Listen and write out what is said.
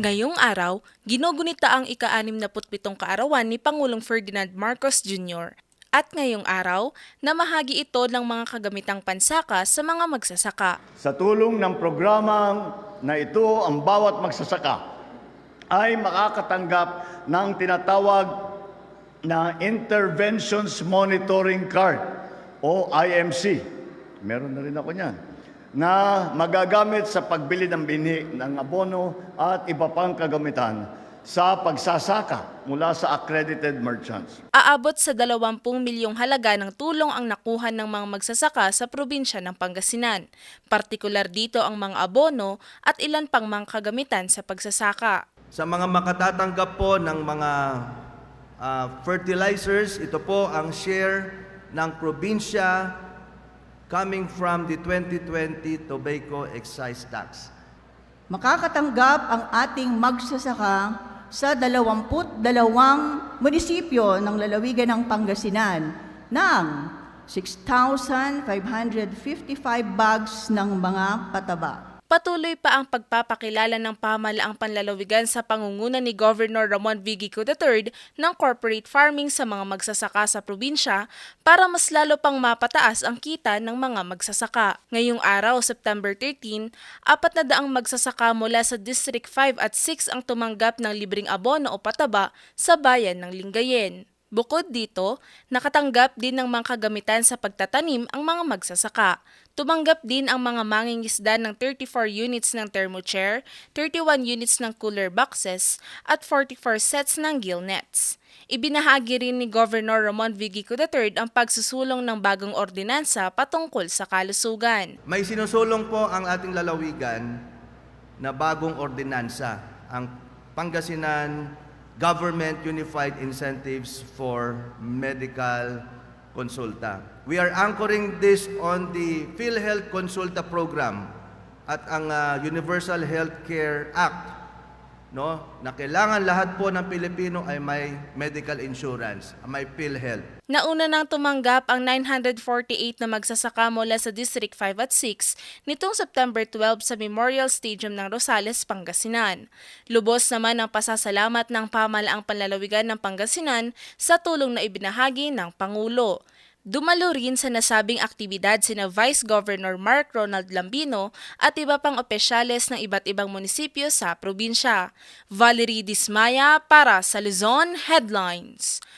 Ngayong araw, ginugunita ang ika-67 kaarawan ni Pangulong Ferdinand Marcos Jr. At ngayong araw, namahagi ito ng mga kagamitang pansaka sa mga magsasaka. Sa tulong ng programang na ito, ang bawat magsasaka ay makakatanggap ng tinatawag na Interventions Monitoring Card o IMC. Meron na rin ako niyan na magagamit sa pagbili ng binhi ng abono at iba pang kagamitan sa pagsasaka mula sa accredited merchants. Aabot sa 20 milyong halaga ng tulong ang nakuha ng mga magsasaka sa probinsya ng Pangasinan. Partikular dito ang mga abono at ilan pang mga kagamitan sa pagsasaka. Sa mga makatatanggap po ng mga ah, fertilizers, ito po ang share ng probinsya coming from the 2020 tobacco excise tax. Makakatanggap ang ating magsasaka sa 22 munisipyo ng lalawigan ng Pangasinan ng 6,555 bags ng mga pataba. Patuloy pa ang pagpapakilala ng pamalaang panlalawigan sa pangunguna ni Governor Ramon V. Gico III ng corporate farming sa mga magsasaka sa probinsya para mas lalo pang mapataas ang kita ng mga magsasaka. Ngayong araw, September 13, apat na daang magsasaka mula sa District 5 at 6 ang tumanggap ng libreng abono o pataba sa bayan ng Lingayen. Bukod dito, nakatanggap din ng mga kagamitan sa pagtatanim ang mga magsasaka. Tumanggap din ang mga mangingisda ng 34 units ng thermochair, 31 units ng cooler boxes, at 44 sets ng gill nets. Ibinahagi rin ni Governor Ramon V. Gico III ang pagsusulong ng bagong ordinansa patungkol sa kalusugan. May sinusulong po ang ating lalawigan na bagong ordinansa, ang Pangasinan Government Unified Incentives for Medical Consulta. We are anchoring this on the PhilHealth Consulta program at ang ah, Universal Healthcare Act no na kailangan lahat po ng Pilipino ay may medical insurance, may PhilHealth. Nauna nang tumanggap ang 948 na magsasaka mula sa District 5 at 6 nitong September 12 sa Memorial Stadium ng Rosales, Pangasinan. Lubos naman ang pasasalamat ng pamalaang panlalawigan ng Pangasinan sa tulong na ibinahagi ng Pangulo. Dumalo rin sa nasabing aktibidad sina Vice Governor Mark Ronald Lambino at iba pang opisyales ng iba't ibang munisipyo sa probinsya. Valerie Dismaya para sa Luzon Headlines.